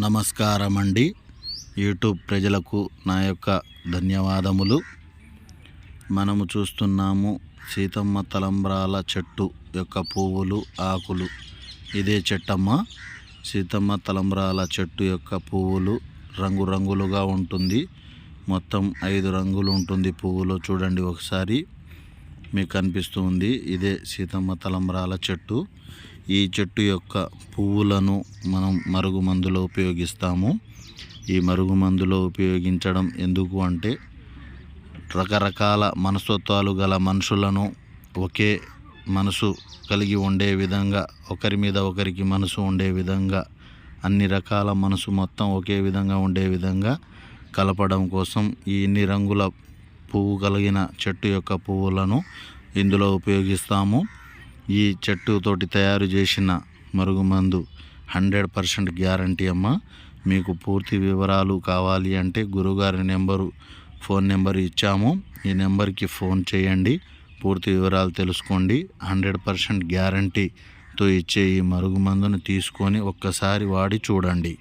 నమస్కారం అండి యూట్యూబ్ ప్రజలకు నా యొక్క ధన్యవాదములు. మనము చూస్తున్నాము సీతమ్మ తలంబ్రాల చెట్టు యొక్క పువ్వులు ఆకులు. ఇదే చెట్టమ్మ. సీతమ్మ తలంబ్రాల చెట్టు యొక్క పువ్వులు రంగురంగులుగా ఉంటుంది. మొత్తం ఐదు రంగులు ఉంటుంది పువ్వులో. చూడండి ఒకసారి. మీకు కనిపిస్తుంది. ఇదే సీతమ్మ తలంబ్రాల చెట్టు. ఈ చెట్టు యొక్క పువ్వులను మనం మరుగు మందులో ఉపయోగిస్తాము. ఈ మరుగు మందులో ఉపయోగించడం ఎందుకు అంటే రకరకాల మనస్తత్వాలు గల మనుషులను ఒకే మనసు కలిగి ఉండే విధంగా ఒకరి మీద ఒకరికి మనసు ఉండే విధంగా అన్ని రకాల మనసు మొత్తం ఒకే విధంగా ఉండే విధంగా కలపడం కోసం ఈ ఇన్ని రంగుల పువ్వు కలిగిన చెట్టు యొక్క పువ్వులను ఇందులో ఉపయోగిస్తాము. ఈ చెట్టుతోటి తయారు చేసిన మరుగుమందు హండ్రెడ్ పర్సెంట్ గ్యారంటీ అమ్మ. మీకు పూర్తి వివరాలు కావాలి అంటే గురుగారి నెంబరు ఫోన్ నెంబర్ ఇచ్చాము. ఈ నెంబర్కి ఫోన్ చేయండి. పూర్తి వివరాలు తెలుసుకోండి. హండ్రెడ్ పర్సెంట్ గ్యారంటీతో ఇచ్చే ఈ మరుగుమందును తీసుకొని ఒక్కసారి వాడి చూడండి.